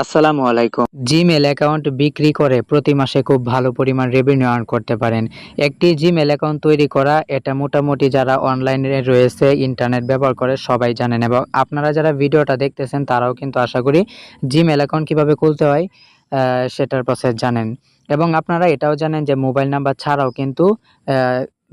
আসসালামু আলাইকুম। Gmail account বিক্রি করে প্রতি মাসে খুব ভালো পরিমাণ রেভিনিউ আর্ন করতে পারেন। একটি জিমেল অ্যাকাউন্ট তৈরি করা, এটা মোটামুটি যারা অনলাইনে রয়েছে ইন্টারনেট ব্যবহার করে সবাই জানেন এবং আপনারা যারা ভিডিওটা দেখতেছেন, তারাও কিন্তু আশা করি জিমেল অ্যাকাউন্ট কীভাবে খুলতে হয় সেটার প্রসেস জানেন। এবং আপনারা এটাও জানেন যে মোবাইল নাম্বার ছাড়াও কিন্তু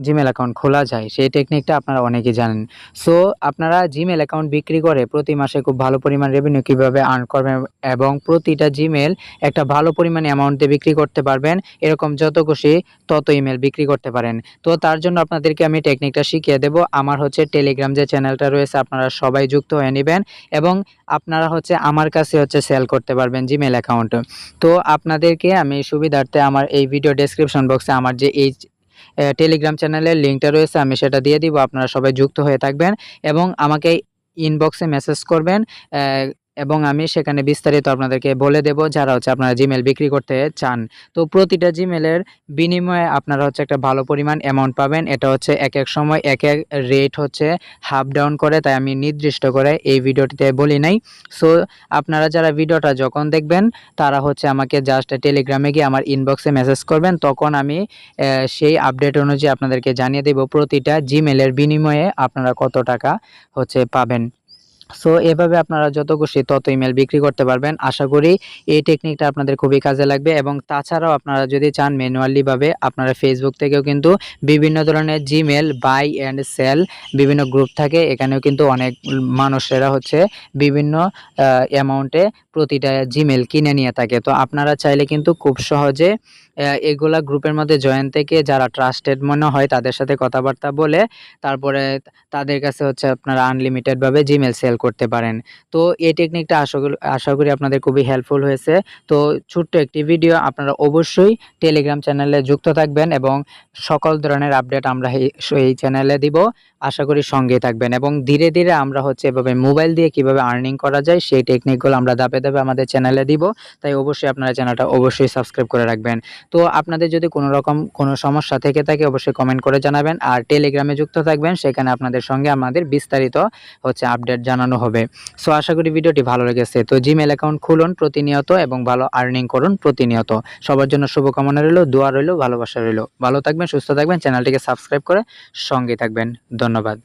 জিমেল অ্যাকাউন্ট খোলা যায়, সেই টেকনিকটা আপনারা অনেকেই জানেন। সো আপনারা জিমেল অ্যাকাউন্ট বিক্রি করে প্রতি মাসে খুব ভালো পরিমাণ রেভিনিউ কীভাবে আর্ন করবেন এবং প্রতিটা জিমেল একটা ভালো পরিমাণ অ্যামাউন্টে বিক্রি করতে পারবেন, এরকম যত খুশি তত ইমেল বিক্রি করতে পারেন। তো তার জন্য আপনাদেরকে আমি টেকনিকটা শিখিয়ে দেব। আমার হচ্ছে টেলিগ্রাম যে চ্যানেলটা রয়েছে, আপনারা সবাই যুক্ত হয়ে নেবেন এবং আপনারা হচ্ছে আমার কাছে হচ্ছে সেল করতে পারবেন জিমেল অ্যাকাউন্ট তো আপনাদেরকে আমি সুবিধার্থে আমার এই ভিডিও ডেসক্রিপশন বক্সে আমার যে এই টেলিগ্রাম চ্যানেলের লিঙ্কটা রয়েছে, আমি সেটা দিয়ে দিব, আপনারা সবাই যুক্ত হয়ে থাকবেন এবং আমাকে ইনবক্সে মেসেজ করবেন। এবং আমি সেখানে বিস্তারিত আপনাদেরকে বলে দেব, যারা হচ্ছে আপনারা জিমেল বিক্রি করতে চান। তো প্রতিটা জিমেলের বিনিময়ে আপনারা হচ্ছে একটা ভালো পরিমাণ অ্যামাউন্ট পাবেন। এটা হচ্ছে এক এক সময় এক এক রেট হচ্ছে হাফ ডাউন করে, তাই আমি নির্দিষ্ট করে এই ভিডিওটিতে বলি নাই। সো আপনারা যারা ভিডিওটা যখন দেখবেন, তারা হচ্ছে আমাকে জাস্ট টেলিগ্রামে গিয়ে আমার ইনবক্সে মেসেজ করবেন। তখন আমি সেই আপডেট অনুযায়ী আপনাদেরকে জানিয়ে দেব প্রতিটা জিমেলের বিনিময়ে আপনারা কত টাকা হচ্ছে পাবেন। সো এভাবে আপনারা যত খুশি তত ইমেল বিক্রি করতে পারবেন। আশা করি এই টেকনিকটা আপনাদের খুবই কাজে লাগবে এবং তাছাড়াও আপনারা যদি চান ম্যানুয়ালিভাবে আপনারা ফেসবুক থেকেও কিন্তু বিভিন্ন ধরনের জিমেল বাই অ্যান্ড সেল বিভিন্ন গ্রুপ থাকে। এখানেও কিন্তু অনেক মানুষেরা হচ্ছে বিভিন্ন অ্যামাউন্টে প্রতিটা জিমেল কিনে নিয়ে থাকে। তো আপনারা চাইলে কিন্তু খুব সহজে এগুলা গ্রুপের মধ্যে জয়েন থেকে যারা ট্রাস্টেড মনে হয় তাদের সাথে কথাবার্তা বলে তারপরে তাদের কাছে হচ্ছে আপনারা আনলিমিটেডভাবে জিমেল সেল করতে পারেন। তো এই টেকনিকটা আশা করি আশা করি আপনাদের খুবই হেল্পফুল হয়েছে। তো ছোট্ট একটি ভিডিও আপনারা অবশ্যই টেলিগ্রাম চ্যানেলে যুক্ত থাকবেন এবং সকল ধরনের আপডেট আমরা এই- চ্যানেলে দিব। আশা করি সঙ্গেই থাকবেন এবং ধীরে ধীরে আমরা হচ্ছে এভাবে মোবাইল দিয়ে কীভাবে আর্নিং করা যায়, সেই টেকনিকগুলো আমরা ধাপে ধাপে আমাদের চ্যানেলে দিব। তাই অবশ্যই আপনারা চ্যানেলটা অবশ্যই সাবস্ক্রাইব করে রাখবেন। তো আপনাদের যদি কোনো রকম, কোনো সমস্যা থেকে থাকে, অবশ্যই কমেন্ট করে জানাবেন। আর টেলিগ্রামে যুক্ত থাকবেন, সেখানে আপনাদের সঙ্গে আমাদের বিস্তারিত হচ্ছে আপডেট জানানো হবে। সো আশা করি ভিডিওটি ভালো লেগেছে। তো জিমেল অ্যাকাউন্ট খুলুন প্রতিনিয়ত এবং ভালো আর্নিং করুন প্রতিনিয়ত। সবার জন্য শুভকামনা রইল, দোয়া রইল, ভালোবাসা রইল। ভালো থাকবেন, সুস্থ থাকবেন, চ্যানেলটিকে সাবস্ক্রাইব করে সঙ্গে থাকবেন। ধন্যবাদ।